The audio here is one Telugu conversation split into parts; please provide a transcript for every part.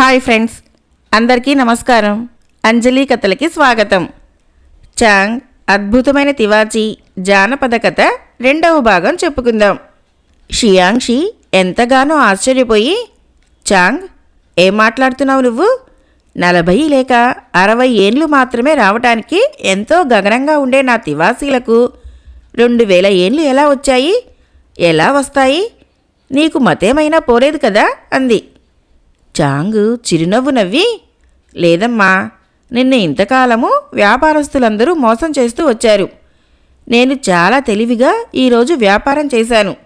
హాయ్ ఫ్రెండ్స్ అందరికీ నమస్కారం. అంజలి కథలకి స్వాగతం. చాంగ్ అద్భుతమైన తివాచి జానపద కథ రెండవ భాగం చెప్పుకుందాం. షియాంగ్షి ఎంతగానో ఆశ్చర్యపోయి చాంగ్ ఏం మాట్లాడుతున్నావు నువ్వు? నలభై లేక అరవై ఏండ్లు మాత్రమే రావటానికి ఎంతో గగనంగా ఉండే నా తివాసీలకు రెండు వేల ఏండ్లు ఎలా వచ్చాయి? ఎలా వస్తాయి? నీకు మతేమైనా పోలేదు కదా? అంది. చాంగు చిరునవ్వు నవ్వి లేదమ్మా నిన్ను ఇంతకాలము వ్యాపారస్తులందరూ మోసం చేస్తూ వచ్చారు. నేను చాలా తెలివిగా ఈరోజు వ్యాపారం చేశాను.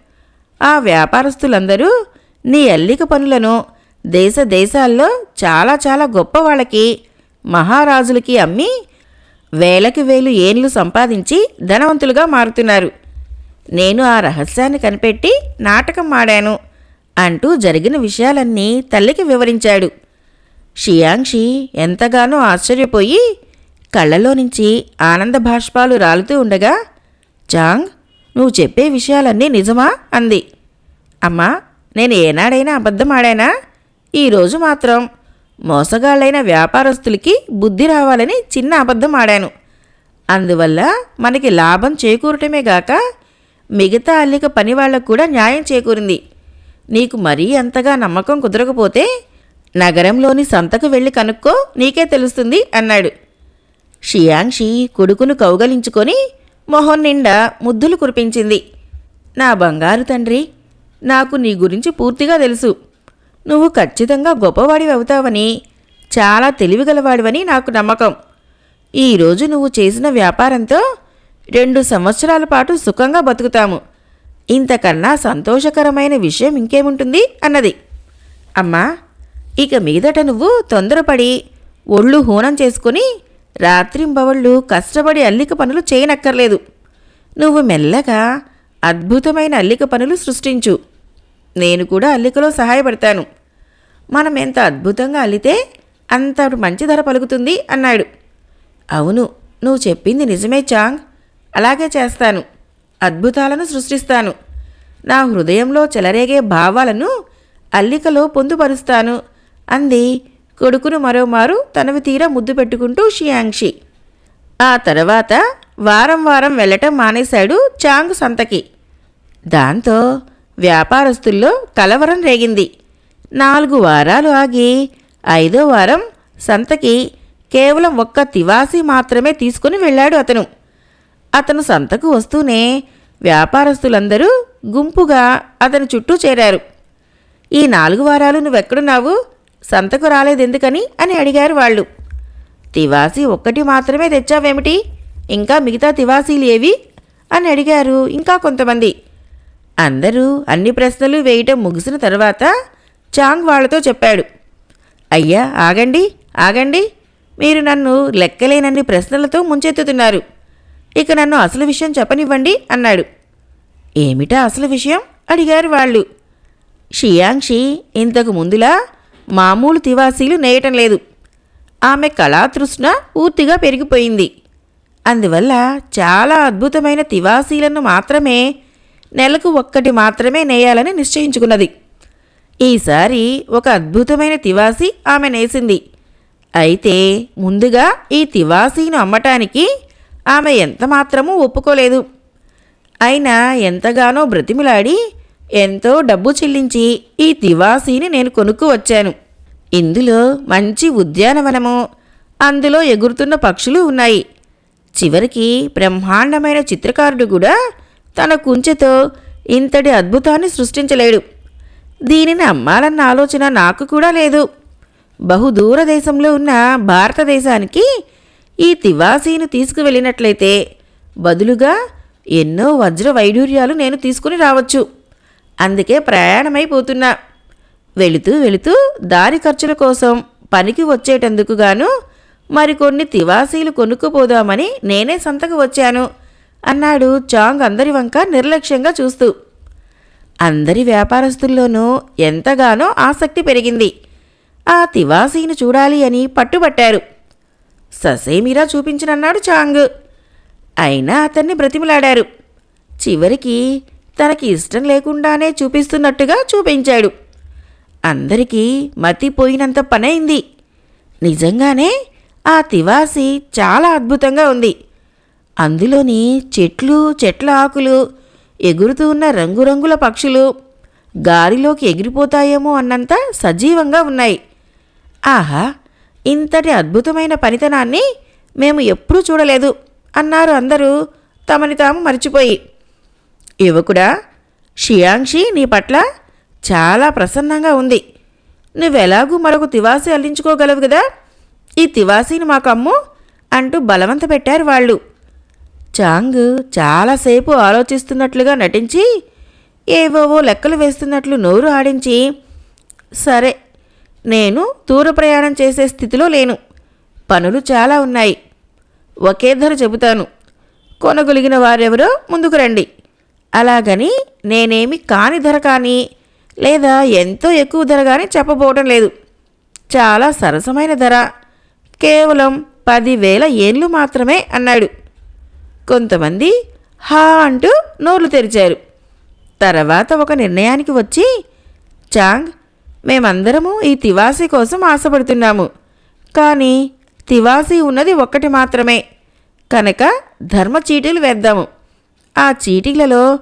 ఆ వ్యాపారస్తులందరూ నీ అల్లిక పనులను దేశ దేశాల్లో చాలా చాలా గొప్ప వాళ్ళకి మహారాజులకి అమ్మి వేలకి వేలు ఏండ్లు సంపాదించి ధనవంతులుగా మారుతున్నారు. నేను ఆ రహస్యాన్ని కనిపెట్టి నాటకం ఆడాను. అంటూ జరిగిన విషయాలన్నీ తల్లికి వివరించాడు. షియాంక్షి ఎంతగానో ఆశ్చర్యపోయి కళ్ళలో నుంచి ఆనంద భాష్పాలు రాలుతూ ఉండగా చాంగ్ నువ్వు చెప్పే విషయాలన్నీ నిజమా? అంది. అమ్మా నేను ఏనాడైనా అబద్ధం ఆడానా? ఈరోజు మాత్రం మోసగాళ్ళైన వ్యాపారస్తులకి బుద్ధి రావాలని చిన్న అబద్ధం ఆడాను. అందువల్ల మనకి లాభం చేకూరటమే గాక మిగతా అల్లిక పని వాళ్ళకు కూడా న్యాయం చేకూరింది. నీకు మరీ అంతగా నమ్మకం కుదరకపోతే నగరంలోని సంతకు వెళ్ళి కనుక్కో నీకే తెలుస్తుంది అన్నాడు. షియాంగ్షి కొడుకును కౌగలించుకొని మొహం నిండా ముద్దులు కురిపించింది. నా బంగారు తండ్రి నాకు నీ గురించి పూర్తిగా తెలుసు. నువ్వు ఖచ్చితంగా గొప్పవాడివి అవుతావని చాలా తెలివిగలవాడివని నాకు నమ్మకం. ఈరోజు నువ్వు చేసిన వ్యాపారంతో రెండు సంవత్సరాల పాటు సుఖంగా బతుకుతాము. ఇంతకన్నా సంతోషకరమైన విషయం ఇంకేముంటుంది? అన్నది. అమ్మా ఇక మీదట నువ్వు తొందరపడి ఒళ్ళు హూనం చేసుకుని రాత్రింబవళ్ళు కష్టపడి అల్లిక పనులు చేయనక్కర్లేదు. నువ్వు మెల్లగా అద్భుతమైన అల్లిక పనులు సృష్టించు. నేను కూడా అల్లికలో సహాయపడతాను. మనం ఎంత అద్భుతంగా అల్లితే అంత మంచి ధర పలుకుతుంది అన్నాడు. అవును నువ్వు చెప్పింది నిజమే చాంగ్. అలాగే చేస్తాను. అద్భుతాలను సృష్టిస్తాను. నా హృదయంలో చెలరేగే భావాలను అల్లికలో పొందుపరుస్తాను. అంది కొడుకును మరోమారు తనవి తీరా ముద్దు పెట్టుకుంటూ షియాంక్షి ఆ తర్వాత వారం వారం వెళ్ళటం మానేశాడు చాంగ్ సంతకి. దాంతో వ్యాపారస్తుల్లో కలవరం రేగింది. నాలుగు వారాలు ఆగి ఐదో వారం సంతకి కేవలం ఒక్క తివాసి మాత్రమే తీసుకుని వెళ్ళాడు అతను. అతను సంతకు వస్తూనే వ్యాపారస్తులందరూ గుంపుగా అతని చుట్టూ చేరారు. ఈ నాలుగు వారాలు నువ్వెక్కడున్నావు? సంతకు రాలేదెందుకని అని అడిగారు వాళ్ళు. తివాసి ఒక్కటి మాత్రమే తెచ్చావేమిటి? ఇంకా మిగతా తివాసీలు ఏవి? అని అడిగారు ఇంకా కొంతమంది. అందరూ అన్ని ప్రశ్నలు వేయటం ముగిసిన తర్వాత చాంగ్ వాళ్ళతో చెప్పాడు. అయ్యా ఆగండి ఆగండి. మీరు నన్ను లెక్కలేనన్ని ప్రశ్నలతో ముంచెత్తుతున్నారు. ఇక నన్ను అసలు విషయం చెప్పనివ్వండి అన్నాడు. ఏమిటా అసలు విషయం? అడిగారు వాళ్ళు. షియాంక్షి ఇంతకు ముందులా మామూలు తివాసీలు నేయటం లేదు. ఆమె కళాతృష్ణ పూర్తిగా పెరిగిపోయింది. అందువల్ల చాలా అద్భుతమైన తివాసీలను మాత్రమే నెలకు ఒక్కటి మాత్రమే నేయాలని నిశ్చయించుకున్నది. ఈసారి ఒక అద్భుతమైన తివాసి ఆమె నేసింది. అయితే ముందుగా ఈ తివాసీను అమ్మటానికి ఆమె ఎంతమాత్రమూ ఒప్పుకోలేదు. అయినా ఎంతగానో బ్రతిమిలాడి ఎంతో డబ్బు చెల్లించి ఈ తివాసీని నేను కొనుక్కు వచ్చాను. ఇందులో మంచి ఉద్యానవనము అందులో ఎగురుతున్న పక్షులు ఉన్నాయి. చివరికి బ్రహ్మాండమైన చిత్రకారుడు కూడా తన కుంచెతో ఇంతటి అద్భుతాన్ని సృష్టించలేడు. దీనిని అమ్మాలన్న ఆలోచన నాకు కూడా లేదు. బహుదూర దేశంలో ఉన్న భారతదేశానికి ఈ తివాసీను తీసుకువెళ్ళినట్లయితే బదులుగా ఎన్నో వజ్ర వైడూర్యాలు నేను తీసుకుని రావచ్చు. అందుకే ప్రయాణమైపోతున్నా. వెళుతూ వెళుతూ దారి ఖర్చుల కోసం పనికి వచ్చేటందుకు గాను మరికొన్ని తివాసీలు కొనుక్కుపోదామని నేనే సంతకు వచ్చాను అన్నాడు చాంగ్ అందరి వంక నిర్లక్ష్యంగా చూస్తూ. అందరి వ్యాపారస్తుల్లోనూ ఎంతగానో ఆసక్తి పెరిగింది. ఆ తివాసీని చూడాలి అని పట్టుబట్టారు. ససేమిరా చూపించనన్నాడు చాంగ్. అయినా అతన్ని బ్రతిమలాడారు. చివరికి తనకి ఇష్టం లేకుండానే చూపిస్తున్నట్టుగా చూపించాడు. అందరికీ మతిపోయినంత పనైంది. నిజంగానే ఆ తివాసి చాలా అద్భుతంగా ఉంది. అందులోని చెట్లు చెట్ల ఆకులు ఎగురుతూ ఉన్న రంగురంగుల పక్షులు గాలిలోకి ఎగిరిపోతాయేమో అన్నంత సజీవంగా ఉన్నాయి. ఆహా! ఇంతటి అద్భుతమైన పనితనాన్ని మేము ఎప్పుడూ చూడలేదు అన్నారు అందరూ తమని తాము మర్చిపోయి. యువకుడా షియాంక్షి నీ పట్ల చాలా ప్రసన్నంగా ఉంది. నువ్వెలాగూ మరొక తివాసి అల్లించుకోగలవు కదా ఈ తివాసీని మాకు అమ్ము అంటూ బలవంత పెట్టారు వాళ్ళు. చాంగ్ చాలాసేపు ఆలోచిస్తున్నట్లుగా నటించి ఏవేవో లెక్కలు వేస్తున్నట్లు నోరు ఆడించి సరే నేను దూర ప్రయాణం చేసే స్థితిలో లేను. పనులు చాలా ఉన్నాయి. ఒకే ధర చెబుతాను. కొనగలిగిన వారెవరో ముందుకు రండి. అలాగని నేనేమి కాని ధర కానీ లేదా ఎంతో ఎక్కువ ధర కానీ చెప్పబోవడం లేదు. చాలా సరసమైన ధర. కేవలం పదివేల ఏళ్ళు మాత్రమే అన్నాడు. కొంతమంది హా అంటూ నోర్లు తెరిచారు. తర్వాత ఒక నిర్ణయానికి వచ్చి చాంగ్ మేమందరము ఈ తివాసి కోసం ఆశపడుతున్నాము. కానీ తివాసి ఉన్నది ఒక్కటి మాత్రమే. కనుక ధర్మ చీటీలు వేద్దాము. ఆ చీటీలలో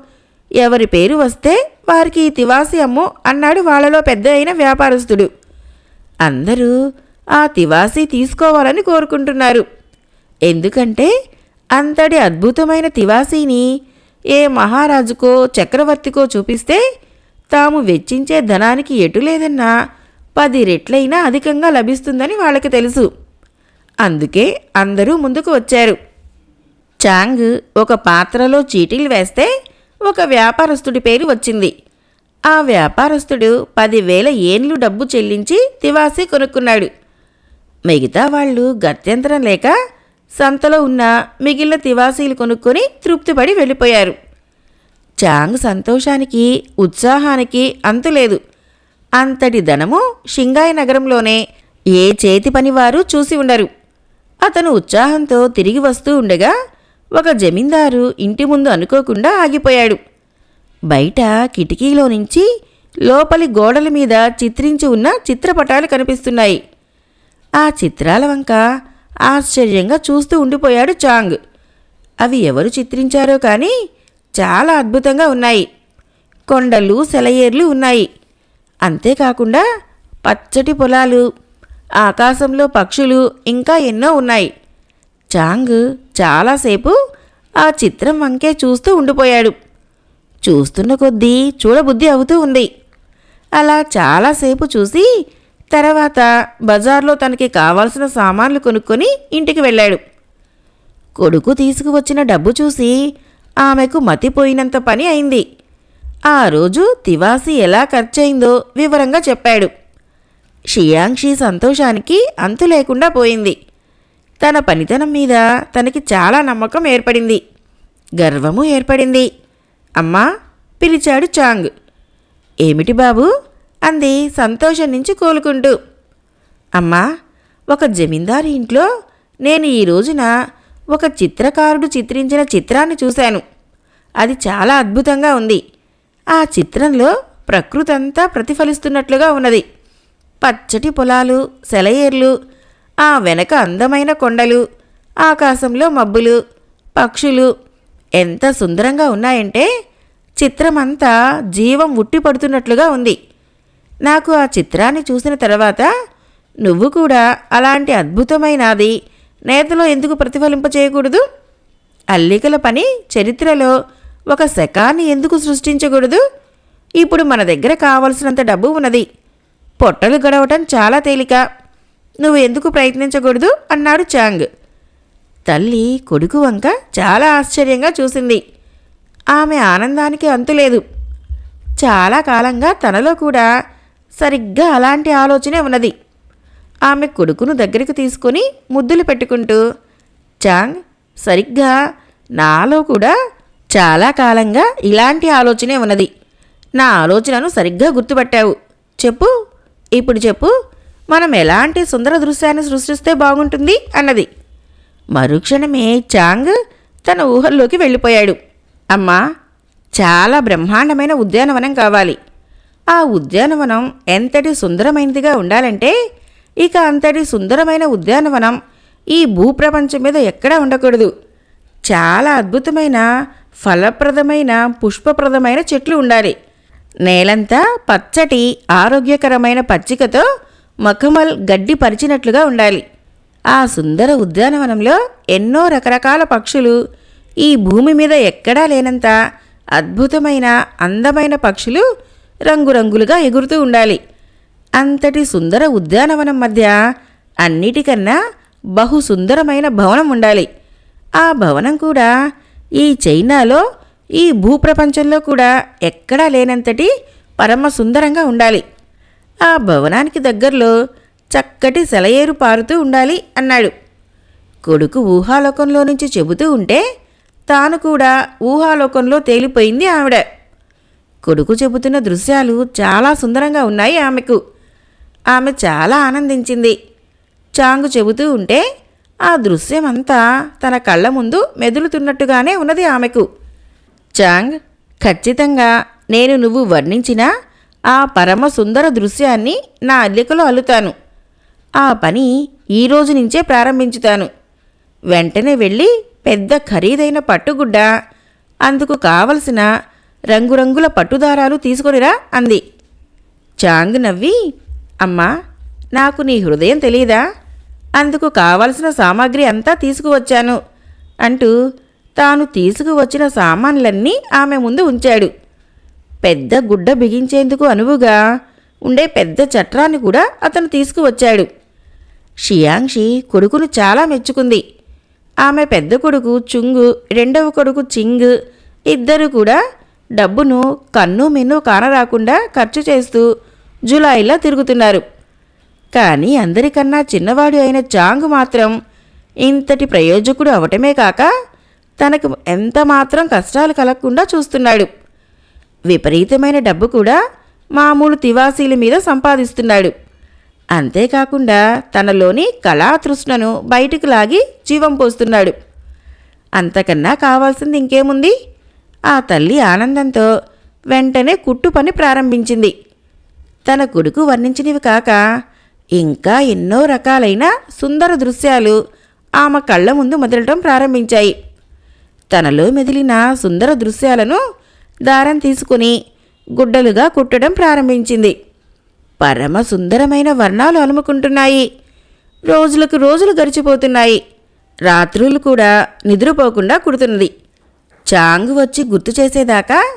ఎవరి పేరు వస్తే వారికి ఈ తివాసి అమ్ము అన్నాడు వాళ్ళలో పెద్ద అయిన వ్యాపారస్తుడు. అందరూ ఆ తివాసి తీసుకోవాలని కోరుకుంటున్నారు. ఎందుకంటే అంతటి అద్భుతమైన తివాసీని ఏ మహారాజుకో చక్రవర్తికో చూపిస్తే తాము వెచ్చించే ధనానికి ఎటు లేదన్నా పది రెట్లైనా అధికంగా లభిస్తుందని వాళ్ళకి తెలుసు. అందుకే అందరూ ముందుకు వచ్చారు. చాంగ్ ఒక పాత్రలో చీటీలు వేస్తే ఒక వ్యాపారస్తుడి పేరు వచ్చింది. ఆ వ్యాపారస్తుడు పదివేల ఏండ్లు డబ్బు చెల్లించి తివాసి కొనుక్కున్నాడు. మిగతా వాళ్ళు గత్యంతరం లేక సంతలో ఉన్న మిగిలిన తివాసీలు కొనుక్కొని తృప్తిపడి వెళ్ళిపోయారు. చాంగ్ సంతోషానికి ఉత్సాహానికి అంతులేదు అంతటి ధనము షింగాయి నగరంలోనే ఏ చేతి పనివారు చూసి ఉండరు. అతను ఉత్సాహంతో తిరిగి వస్తూ ఉండగా ఒక జమీందారు ఇంటి ముందు అనుకోకుండా ఆగిపోయాడు. బయట కిటికీలో నుంచి లోపలి గోడల మీద చిత్రించి ఉన్న చిత్రపటాలు కనిపిస్తున్నాయి. ఆ చిత్రాల వంక ఆశ్చర్యంగా చూస్తూ ఉండిపోయాడు చాంగ్. అవి ఎవరు చిత్రించారో కానీ చాలా అద్భుతంగా ఉన్నాయి. కొండలు సెలయేర్లు ఉన్నాయి. అంతేకాకుండా పచ్చటి పొలాలు ఆకాశంలో పక్షులు ఇంకా ఎన్నో ఉన్నాయి. చాంగ్ చాలాసేపు ఆ చిత్రం వంకే చూస్తూ ఉండిపోయాడు. చూస్తున్న కొద్దీ చూడబుద్ధి అవుతూ ఉంది. అలా చాలాసేపు చూసి తర్వాత బజార్లో తనకి కావాల్సిన సామాన్లు కొనుక్కొని ఇంటికి వెళ్ళాడు. కొడుకు తీసుకువచ్చిన డబ్బు చూసి ఆమెకు మతిపోయినంత పని అయింది. ఆ రోజు తివాసి ఎలా ఖర్చయిందో వివరంగా చెప్పాడు. షియాంక్షి సంతోషానికి అంతు లేకుండా పోయింది. తన పనితనం మీద తనకి చాలా నమ్మకం ఏర్పడింది. గర్వము ఏర్పడింది. అమ్మా పిలిచాడు చాంగ్. ఏమిటి బాబు? అంది సంతోషం నుంచి కోలుకుంటూ. అమ్మా ఒక జమీందారు ఇంట్లో నేను ఈ రోజున ఒక చిత్రకారుడు చిత్రించిన చిత్రాన్ని చూశాను. అది చాలా అద్భుతంగా ఉంది. ఆ చిత్రంలో ప్రకృతి అంతా ప్రతిఫలిస్తున్నట్లుగా ఉన్నది. పచ్చటి పొలాలు సెలయేర్లు ఆ వెనక అందమైన కొండలు ఆకాశంలో మబ్బులు పక్షులు ఎంత సుందరంగా ఉన్నాయంటే చిత్రమంతా జీవం ఉట్టిపడుతున్నట్లుగా ఉంది. నాకు ఆ చిత్రాన్ని చూసిన తర్వాత నువ్వు కూడా అలాంటి అద్భుతమైనది నేతలో ఎందుకు ప్రతిఫలింప చేయకూడదు అల్లికల పని చరిత్రలో ఒక శకాన్ని ఎందుకు సృష్టించకూడదు? ఇప్పుడు మన దగ్గర కావలసినంత డబ్బు ఉన్నది. పొట్టలు గడవటం చాలా తేలిక. నువ్వు ఎందుకు ప్రయత్నించకూడదు? అన్నాడు చాంగ్. తల్లి కొడుకు వంక చాలా ఆశ్చర్యంగా చూసింది. ఆమె ఆనందానికి అంతులేదు చాలా కాలంగా తనలో కూడా సరిగ్గా అలాంటి ఆలోచనే ఉన్నది. ఆమె కొడుకును దగ్గరికి తీసుకొని ముద్దులు పెట్టుకుంటూ చాంగ్ సరిగ్గా నాలో కూడా చాలా కాలంగా ఇలాంటి ఆలోచనే ఉన్నది. నా ఆలోచనను సరిగ్గా గుర్తుపట్టావు. చెప్పు. ఇప్పుడు చెప్పు. మనం ఎలాంటి సుందర దృశ్యాన్ని సృష్టిస్తే బాగుంటుంది అన్నది. మరుక్షణమే చాంగ్ తన ఊహల్లోకి వెళ్ళిపోయాడు. అమ్మా చాలా బ్రహ్మాండమైన ఉద్యానవనం కావాలి. ఆ ఉద్యానవనం ఎంతటి సుందరమైనదిగా ఉండాలంటే ఇక అంతటి సుందరమైన ఉద్యానవనం ఈ భూప్రపంచం మీద ఎక్కడా ఉండకూడదు. చాలా అద్భుతమైన ఫలప్రదమైన పుష్పప్రదమైన చెట్లు ఉండాలి. నేలంతా పచ్చటి ఆరోగ్యకరమైన పచ్చికతో మఖమల్ గడ్డి పరిచినట్లుగా ఉండాలి. ఆ సుందర ఉద్యానవనంలో ఎన్నో రకరకాల పక్షులు. ఈ భూమి మీద ఎక్కడా లేనంత అద్భుతమైన అందమైన పక్షులు రంగురంగులుగా ఎగురుతూ ఉండాలి. అంతటి సుందర ఉద్యానవనం మధ్య అన్నిటికన్నా బహు సుందరమైన భవనం ఉండాలి. ఆ భవనం కూడా ఈ చైనాలో ఈ భూప్రపంచంలో కూడా ఎక్కడా లేనంతటి పరమ సుందరంగా ఉండాలి. ఆ భవనానికి దగ్గరలో చక్కటి సెలయేరు పారుతూ ఉండాలి అన్నాడు. కొడుకు ఊహాలోకంలో నుంచి చెబుతూ ఉంటే తాను కూడా ఊహాలోకంలో తేలిపోయింది ఆవిడ. కొడుకు చెబుతున్న దృశ్యాలు చాలా సుందరంగా ఉన్నాయి ఆమెకు. ఆమె చాలా ఆనందించింది. చాంగు చెబుతూ ఉంటే ఆ దృశ్యమంతా తన కళ్ళ ముందు మెదులుతున్నట్టుగానే ఉన్నది ఆమెకు. చాంగ్ ఖచ్చితంగా నేను నువ్వు వర్ణించిన ఆ పరమ సుందర దృశ్యాన్ని నా అల్లికలో అల్లుతాను. ఆ పని ఈ రోజు నుంచే ప్రారంభించుతాను. వెంటనే వెళ్ళి పెద్ద ఖరీదైన పట్టుగుడ్డ అందుకు కావలసిన రంగురంగుల పట్టుదారాలు తీసుకొనిరా అంది. చాంగ్ నవ్వి అమ్మా నాకు నీ హృదయం తెలియదా? అందుకు కావలసిన సామాగ్రి అంతా తీసుకువచ్చాను అంటూ తాను తీసుకువచ్చిన సామాన్లన్నీ ఆమె ముందు ఉంచాడు. పెద్ద గుడ్డ బిగించేందుకు అనువుగా ఉండే పెద్ద చట్రాన్ని కూడా అతను తీసుకువచ్చాడు. షియాంక్షి కొడుకును చాలా మెచ్చుకుంది. ఆమె పెద్ద కొడుకు చుంగు రెండవ కొడుకు చింగ్ ఇద్దరు కూడా డబ్బును కన్ను మిన్ను కానరాకుండా ఖర్చు చేస్తూ జులాయిలా తిరుగుతున్నారు. కానీ అందరికన్నా చిన్నవాడు అయిన చాంగ్ మాత్రం ఇంతటి ప్రయోజకుడు అవటమే కాక తనకు ఎంత మాత్రం కష్టాలు కలగకుండా చూస్తున్నాడు. విపరీతమైన డబ్బు కూడా మామూలు తివాసీల మీద సంపాదిస్తున్నాడు. అంతేకాకుండా తనలోని కళాతృష్ణను బయటకు లాగి జీవం పోస్తున్నాడు. అంతకన్నా కావాల్సింది ఇంకేముంది? ఆ తల్లి ఆనందంతో వెంటనే కుట్టు పని ప్రారంభించింది. తన కొడుకు వర్ణించినవి కాక ఇంకా ఎన్నో రకాలైన సుందర దృశ్యాలు ఆమె కళ్ళ ముందు మొదలటం ప్రారంభించాయి. తనలో మెదిలిన సుందర దృశ్యాలను దారం తీసుకుని గుడ్డలుగా కుట్టడం ప్రారంభించింది. పరమ సుందరమైన వర్ణాలు అలుముకుంటున్నాయి. రోజులకు రోజులు గడిచిపోతున్నాయి. రాత్రులు కూడా నిద్రపోకుండా కుడుతున్నది. చాంగ్ వచ్చి గుర్తు చేసేదాకా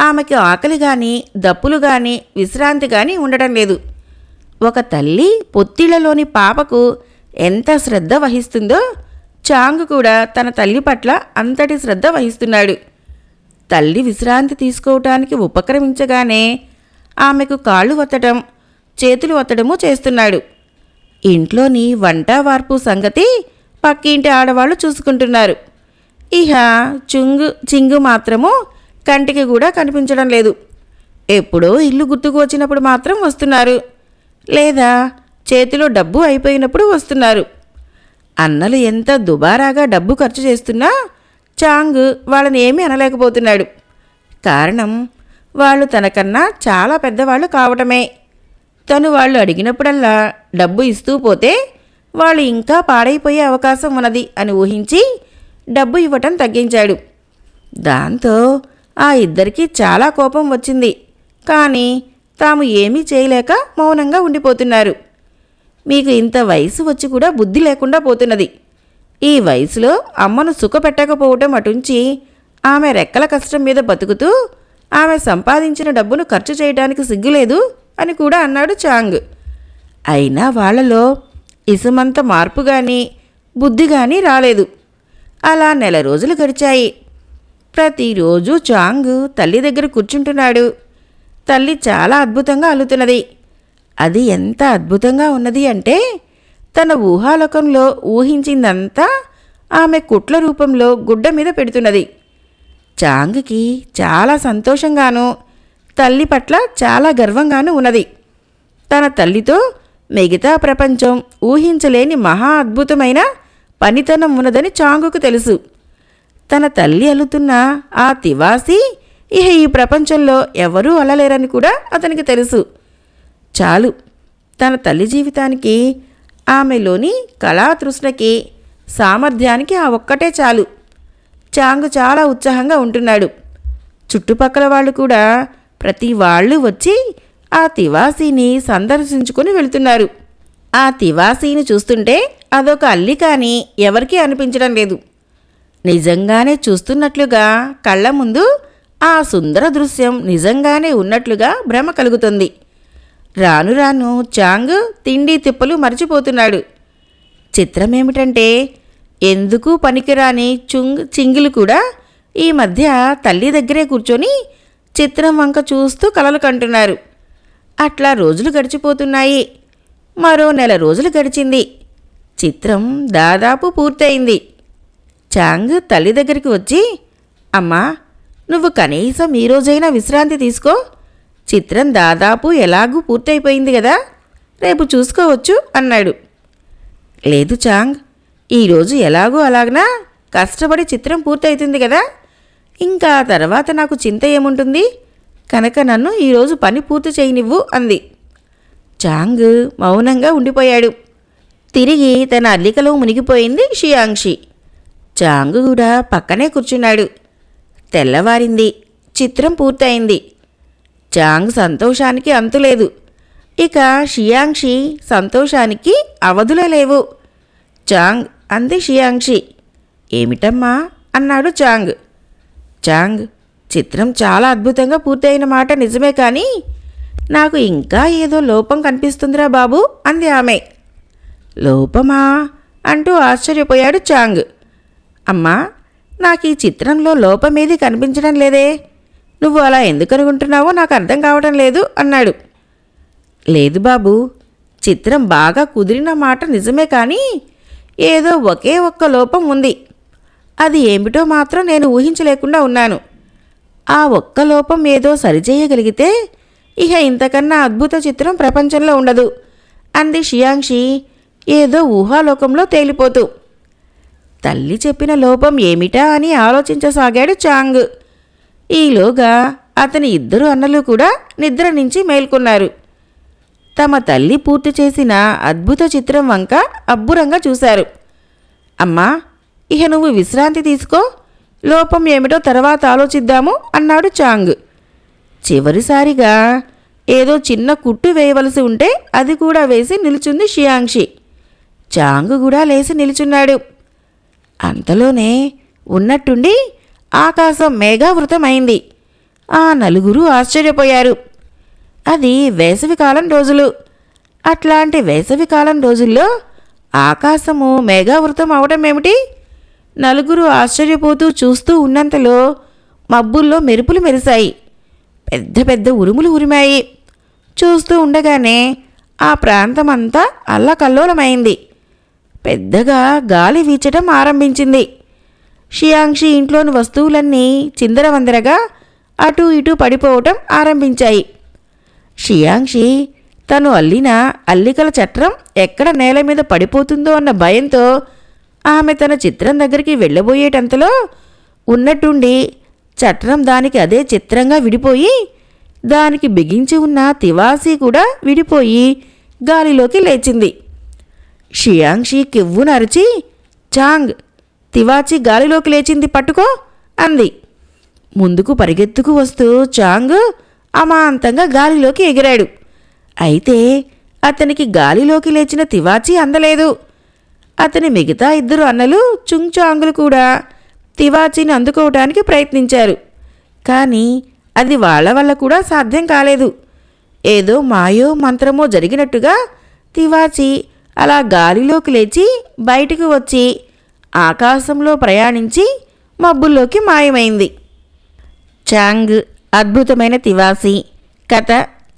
ఆమెకి ఆకలి కానీ దప్పులు కానీ విశ్రాంతి కానీ ఉండటం లేదు. ఒక తల్లి పొత్తిళ్ళలోని పాపకు ఎంత శ్రద్ధ వహిస్తుందో చాంగ్ కూడా తన తల్లి పట్ల అంతటి శ్రద్ధ వహిస్తున్నాడు. తల్లి విశ్రాంతి తీసుకోవటానికి ఉపక్రమించగానే ఆమెకు కాళ్ళు వత్తడం చేతులు వత్తడము చేస్తున్నాడు. ఇంట్లోని వంట వార్పు సంగతి పక్కింటి ఆడవాళ్ళు చూసుకుంటున్నారు. ఇహ చుంగు చింగు మాత్రము కంటికి కూడా కనిపించడం లేదు. ఎప్పుడో ఇల్లు గుర్తుకు వచ్చినప్పుడు మాత్రం వస్తున్నారు. లేదా చేతిలో డబ్బు అయిపోయినప్పుడు వస్తున్నారు. అన్నలు ఎంత దుబారాగా డబ్బు ఖర్చు చేస్తున్నా చాంగ్ వాళ్ళని ఏమీ అనలేకపోతున్నాడు. కారణం వాళ్ళు తనకన్నా చాలా పెద్దవాళ్ళు కావటమే. తను వాళ్ళు అడిగినప్పుడల్లా డబ్బు ఇస్తూ పోతే వాళ్ళు ఇంకా పాడైపోయే అవకాశం ఉన్నది అని ఊహించి డబ్బు ఇవ్వటం తగ్గించాడు. దాంతో ఆ ఇద్దరికీ చాలా కోపం వచ్చింది. కానీ తాము ఏమీ చేయలేక మౌనంగా ఉండిపోతున్నారు. మీకు ఇంత వయసు వచ్చి కూడా బుద్ధి లేకుండా పోతున్నది. ఈ వయసులో అమ్మను సుఖపెట్టకపోవటం అటుంచి ఆమె రెక్కల కష్టం మీద బతుకుతూ ఆమె సంపాదించిన డబ్బును ఖర్చు చేయడానికి సిగ్గులేదు అని కూడా అన్నాడు చాంగ్. అయినా వాళ్ళలో ఇసుమంత మార్పు కానీ బుద్ధి కానీ రాలేదు. అలా నెల రోజులు గడిచాయి. ప్రతిరోజు చాంగ్ తల్లి దగ్గర కూర్చుంటున్నాడు. తల్లి చాలా అద్భుతంగా అల్లుతున్నది. అది ఎంత అద్భుతంగా ఉన్నది అంటే తన ఊహాలోకంలో ఊహించిందంతా ఆమె కుట్ల రూపంలో గుడ్డ మీద పెడుతున్నది. చాంగ్కి చాలా సంతోషంగాను తల్లి పట్ల చాలా గర్వంగాను ఉన్నది. తన తల్లితో మిగతా ప్రపంచం ఊహించలేని మహా అద్భుతమైన పనితనం ఉన్నదని చాంగుకు తెలుసు. తన తల్లి అల్లుతున్న ఆ తివాసి ఇహ ఈ ప్రపంచంలో ఎవరూ అలలేరని కూడా అతనికి తెలుసు. చాలు. తన తల్లి జీవితానికి ఆమెలోని కళాతృష్ణకి సామర్థ్యానికి ఆ ఒక్కటే చాలు. చాంగ్ చాలా ఉత్సాహంగా ఉంటున్నాడు. చుట్టుపక్కల వాళ్ళు కూడా ప్రతి వాళ్ళు వచ్చి ఆ తివాసీని సందర్శించుకొని వెళ్తున్నారు. ఆ తివాసీని చూస్తుంటే అదొక అల్లి కానీ ఎవరికీ అనిపించడం లేదు. నిజంగానే చూస్తున్నట్లుగా కళ్ళ ముందు ఆ సుందర దృశ్యం నిజంగానే ఉన్నట్లుగా భ్రమ కలుగుతుంది. రాను రాను చాంగ్ తిండి తిప్పలు మర్చిపోతున్నాడు. చిత్రమేమిటంటే ఎందుకు పనికిరాని చుంగ్ చింగిలు కూడా ఈ మధ్య తల్లి దగ్గరే కూర్చొని చిత్రం వంక చూస్తూ కలలు కంటున్నారు. అట్లా రోజులు గడిచిపోతున్నాయి. మరో నెల రోజులు గడిచింది. చిత్రం దాదాపు పూర్తయింది. చాంగ్ తల్లి దగ్గరికి వచ్చి అమ్మా నువ్వు కనీసం ఈరోజైనా విశ్రాంతి తీసుకో. చిత్రం దాదాపు ఎలాగూ పూర్తయిపోయింది కదా. రేపు చూసుకోవచ్చు అన్నాడు. లేదు చాంగ్ ఈరోజు ఎలాగో అలాగనా? కష్టపడి చిత్రం పూర్తయితుంది కదా. ఇంకా తర్వాత నాకు చింత ఏముంటుంది? కనుక నన్ను ఈరోజు పని పూర్తి చేయనివ్వు అంది. చాంగ్ మౌనంగా ఉండిపోయాడు. తిరిగి తన అల్లికలో మునిగిపోయింది షియాంక్షి చాంగ్ కూడా పక్కనే కూర్చున్నాడు. తెల్లవారింది. చిత్రం పూర్తయింది. చాంగ్ సంతోషానికి అంతులేదు ఇక షియాంక్షి సంతోషానికి అవధులే లేవు. చాంగ్ అంది షియాంక్షి ఏమిటమ్మా? అన్నాడు చాంగ్ చాంగ్ చిత్రం చాలా అద్భుతంగా పూర్తయిన మాట నిజమే కానీ నాకు ఇంకా ఏదో లోపం కనిపిస్తుందిరా బాబు అంది ఆమె. లోపమా? అంటూ ఆశ్చర్యపోయాడు చాంగ్ అమ్మా నాకు ఈ చిత్రంలో లోపమేది కనిపించడం లేదే. నువ్వు అలా ఎందుకు అనుకుంటున్నావో నాకు అర్థం కావడం లేదు అన్నాడు. లేదు బాబు చిత్రం బాగా కుదిరిన మాట నిజమే కానీ ఏదో ఒకే ఒక్క లోపం ఉంది. అది ఏమిటో మాత్రం నేను ఊహించలేకుండా ఉన్నాను. ఆ ఒక్క లోపం ఏదో సరిచేయగలిగితే ఇహ ఇంతకన్నా అద్భుత చిత్రం ప్రపంచంలో ఉండదు. అంది షియాంక్షి ఏదో ఊహాలోకంలో తేలిపోతూ. తల్లి చెప్పిన లోపం ఏమిటా అని ఆలోచించసాగాడు చాంగ్. ఈలోగా అతని ఇద్దరు అన్నలు కూడా నిద్ర నుంచి మేల్కొన్నారు. తమ తల్లి పూర్తి చేసిన అద్భుత చిత్రం వంక అబ్బురంగా చూశారు. అమ్మా ఇహ నువ్వు విశ్రాంతి తీసుకో లోపం ఏమిటో తర్వాత ఆలోచిద్దాము అన్నాడు చాంగ్. చివరిసారిగా ఏదో చిన్న కుట్టు వేయవలసి ఉంటే అది కూడా వేసి నిలుచుంది షియాంక్షి చాంగ్ కూడా లేచి నిలుచున్నాడు. అంతలోనే ఉన్నట్టుండి ఆకాశం మేఘావృతమైంది. ఆ నలుగురు ఆశ్చర్యపోయారు. అది వేసవికాలం రోజులు. అట్లాంటి వేసవికాలం రోజుల్లో ఆకాశము మేఘావృతం అవడం ఏమిటి నలుగురు ఆశ్చర్యపోతూ చూస్తూ ఉన్నంతలో మబ్బుల్లో మెరుపులు మెరిశాయి. పెద్ద పెద్ద ఉరుములు ఉరిమాయి. చూస్తూ ఉండగానే ఆ ప్రాంతమంతా అల్లకల్లోలమైంది. పెద్దగా గాలి వీచటం ఆరంభించింది. షియాంక్షి ఇంట్లోని వస్తువులన్నీ చిందరవందరగా అటూ ఇటూ పడిపోవటం ఆరంభించాయి. షియాంక్షి తను అల్లిన అల్లికల చట్రం ఎక్కడ నేల మీద పడిపోతుందో అన్న భయంతో ఆమె తన చిత్రం దగ్గరికి వెళ్ళబోయేటంతలో ఉన్నట్టుండి చట్రం దానికి అదే చిత్రంగా విడిపోయి దానికి బిగించి ఉన్న తివాసీ కూడా విడిపోయి గాలిలోకి లేచింది. షియాంక్షి కివ్వున అరిచి చాంగ్ తివాచి గాలిలోకి లేచింది పట్టుకో అంది. ముందుకు పరిగెత్తుకు వస్తూ చాంగ్ అమాంతంగా గాలిలోకి ఎగిరాడు. అయితే అతనికి గాలిలోకి లేచిన తివాచి అందలేదు. అతని మిగతా ఇద్దరు అన్నలు చుంగ్చాంగులు కూడా తివాచీని అందుకోవటానికి ప్రయత్నించారు. కానీ అది వాళ్ళ వల్ల కూడా సాధ్యం కాలేదు. ఏదో మాయో మంత్రమో జరిగినట్టుగా తివాచి అలా గాలిలోకి లేచి బయటకు వచ్చి ఆకాశంలో ప్రయాణించి మబ్బుల్లోకి మాయమైంది. చాంగ్ అద్భుతమైన తివాసి. కథ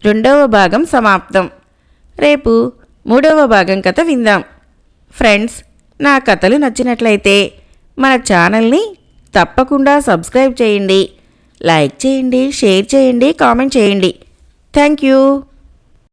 రెండవ భాగం సమాప్తం. రేపు మూడవ భాగం కథ విందాం. ఫ్రెండ్స్ నా కథలు నచ్చినట్లయితే మన ఛానల్ని తప్పకుండా సబ్స్క్రైబ్ చేయండి. లైక్ చేయండి షేర్ చేయండి కామెంట్ చేయండి. Thank you.